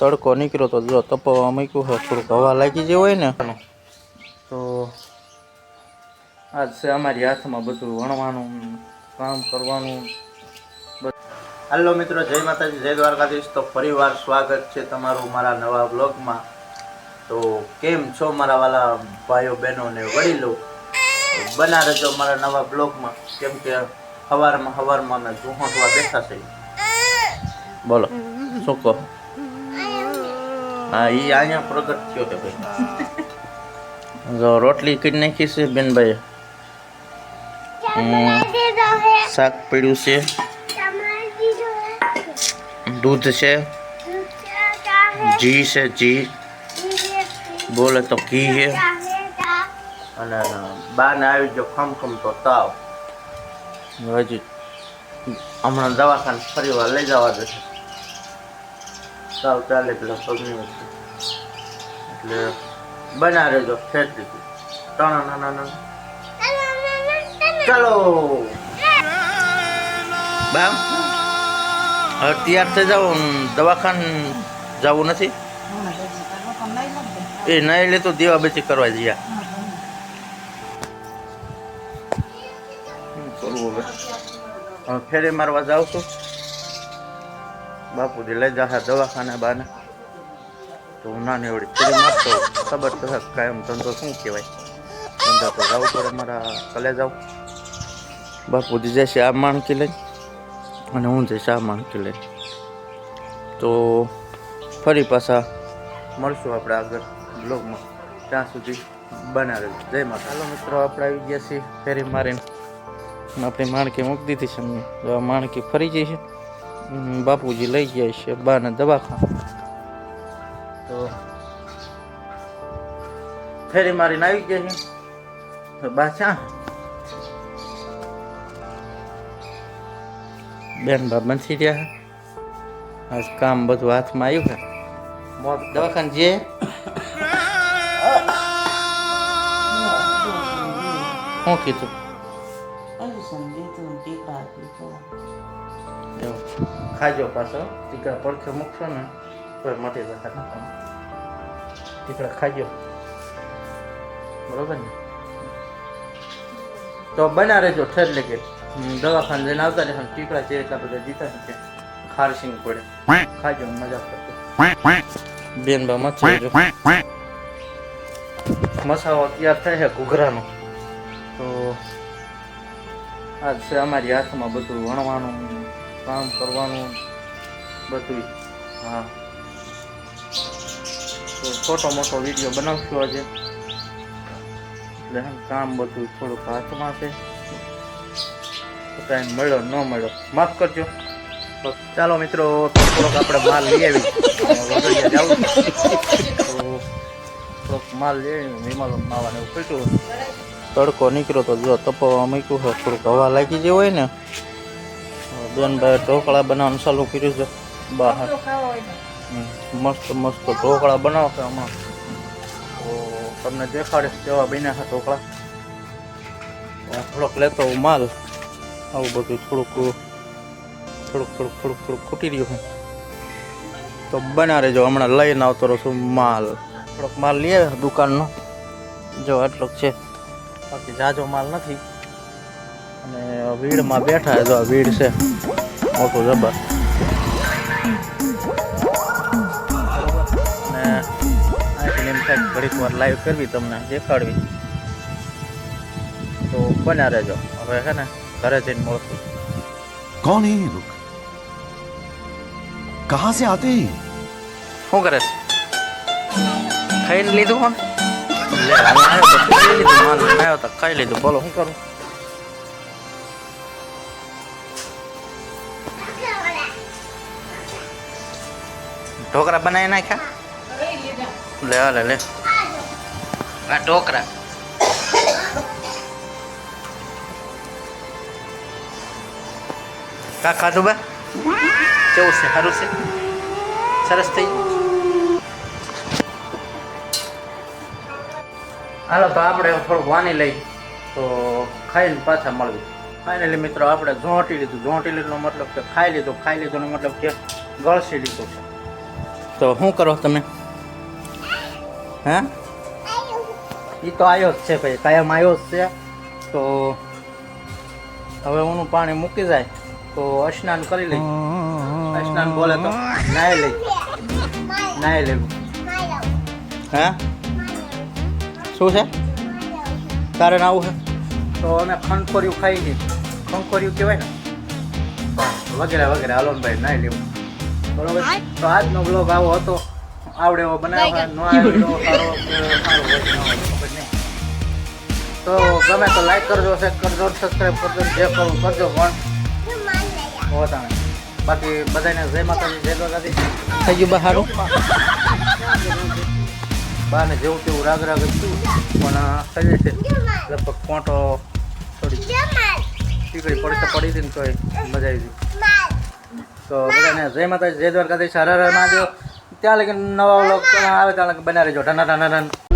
તડકો નીકળ્યો તો જો તપવા મૂક્યું હોય થોડુંક હવા લાગી જે હોય ને. તો આજ છે અમારી હાથમાં બધું વણવાનું કામ કરવાનું. હાલો મિત્રો જય માતાજી જય દ્વારકાધીશ. તો ફરીવાર સ્વાગત છે તમારું મારા નવા બ્લોગમાં તો કેમ છો મારા વાલા ભાઈઓ બહેનો ને વડીલો? બના રહેજો મારા નવા બ્લોગમાં કેમ કે સવારમાં હવારમાં અમે ઝૂંટવા બેઠા છે બોલો શું કહો? હા એ અહીંયા પ્રગટ થયો છે ભાઈ. જો રોટલી કરી નાખી છે બેનભાઈ શાક પીડ્યું છે. દૂધ છે. ઘી છે ઘી. બોલે તો ઘી છે. અને બાને આવી જો ખમ ખમ તો તાવ. હજી હમણાં દવાખાને ફરી વાર લઈ જવા દેશે. તાવ ચાલે પેલા પગની વચ્ચે. એટલે બના રેજો લીધું ત્રણ નાના નાના ચાલો. બા હવે તૈયાર થઈ જાઓ દવાખાન જવું નથી? એ નહીં લે તો દેવા બેચી કરવા જઈએ કરવું હવે. ફેરે મારવા જાવ છું. બાપુજી લઈ જા દવાખાને બાને. તો હું નાની એવડી ફેરે મારતો ખબર તો કાયમ ધંધો શું કહેવાય. ધંધા તો જવું પડે મારા કલે જાવ બાપુજી જશે આ માણકી લઈ અને હું જઈશ આ માણકી લઈ તો ફરી પાછા મળશું આપણે આગળ બ્લોગમાં. ત્યાં સુધી બનાવે જય માતા ચાલો મિત્રો આપણે આવી ગયા છીએ ફેરી મારીને. આપણી માણકી મૂકી દીધી છે અમને. તો આ માણકી ફરી જઈ છે. હમ, બાપુજી લઈ જાય છે બાને દવાખાને. તો ફેરી મારીને આવી ગયા છે. તો બા ચા બેન બા બંધી રહ્યા આજ કામ બધું હાથમાં આવ્યું છે. મોત દવાખાને જે. શું કીધું? એવું ખાજો પાછો. ટીકડા પડખે મૂકશો ને તો મટી જશે ટીકડા ખાજો. બરોબર ને? તો બના રહેજો ઠેર કે દવાખાને જઈને આવતા રહેશે ટીકડા છે એટલા બધા જીતા છે ખારસિંગ પડે. ખાજો મજા કરતો બેન બા મત મસાવો તૈયાર થાય છે ઘૂઘરાનો. તો આજ છે અમારી હાથમાં બધું વણવાનું. કામ કરવાનું બધું હા. તો છોટો મોટો વીડિયો બનાવશું આજે. એટલે હમ કામ બધું થોડુંક હાથમાં છે. ટાઈમ મળ્યો ન મળ્યો. માફ કરજો. ચાલો મિત્રો, થોડોક આપણે માલ લઈ આવી. થોડોક માલ લઈ વિમલ માવાને એવું તડકો નીકળ્યો તો જો તપવા મૂક્યું છે, થોડુંક હવા લાગી જે હોય ને. બેનભાઈ ઢોકળા બનાવવાનું ચાલુ કર્યું છે બહાર. મસ્ત મસ્ત ઢોકળા બનાવશે આમાં તો તમને દેખાડીશ કેવા બન્યા છે ઢોકળા. થોડોક લેતો હું માલ. આવું બધું થોડુંક થોડુંક થોડુંક થોડુંક થોડુંક ખૂટી રહ્યું હું તો બના રહેજો હમણાં લઈને આવતો રહું છું માલ. થોડોક માલ લઈ આવે દુકાનનો. જો આટલોક છે. બાકી જાજો માલ નથી. અને વીડમાં બેઠા જો આ વીડ છે. મોટો જબર. અને અહીંથી એમ ઘડીક વાર લાઈવ કરવી તમને દેખાડવી. તો બન્યા રહેજો હવે છે ને ઘરે જઈને મળશું. કોણ હે લુક? કહા સે આતે શું કરે છે? ખાઈને લીધું કોણ લે આવ્યો તો ખાઈ લીધું માલ આવ્યો તો ખાઈ લીધું. બોલો શું કરું? ઢોકરા બનાવી નાખ્યા? લે હાલે લે આ ઢોકરા. કા ખાધું બા? કેવું છે? સારું છે? સરસ થઈ ગયું? હાલો, તો આપણે થોડુંક વાની લઈ, તો ખાઈને પાછા મળવી ફાઇનલી મિત્રો આપણે ઝોંટી લીધું. ઝોંટી લીધું મતલબ કે ખાઈ લીધું. ખાઈ લીધું મતલબ કે ગળસી લીધું છે. તો શું કરો તમે? હે? એ તો આવ્યો જ છે ભાઈ. કાયમ આવ્યો જ છે. તો હવે હું પાણી મૂકી જાય. તો સ્નાન કરી લઈ. સ્નાન બોલે તો નાહી લઈ. નાહી લેવું. હે? શું છે? તારે નાવું છે? તો અમે ખંખોરિયું ખાઈ છીએ. ખંખોરિયું કહેવાય ને? વગેરે વગેરે હાલો ને ભાઈ નાહી લેવું. બરોબર? તો આજનો બ્લોગ આવો હતો. આવડે એવો બનાવ્યો ન આવડ્યો સારો સારો હોય તો ગમે તો લાઈક કરજો શેર કરજો સબસ્ક્રાઈબ કરજો જે કરવું કરજો પણ હોતા બાકી બધાને જય માતાજી જય દ્વારકાધી થઈ ગયું બા સારું બાને જેવું તેવું રાગ રાગ છું પણ થઈ છે. લગભગ પોંટો થોડી ટીકડી પડી તો પડી હતી ને તોય મજા આવી હતી તો બધાને જય માતાજી જય દ્વારકાધીશ હર હર મહાદેવ. ત્યાં લગી નવા વ્લોગ આવે ત્યાં લગી બના રહેજો ઠંડા ઠંડા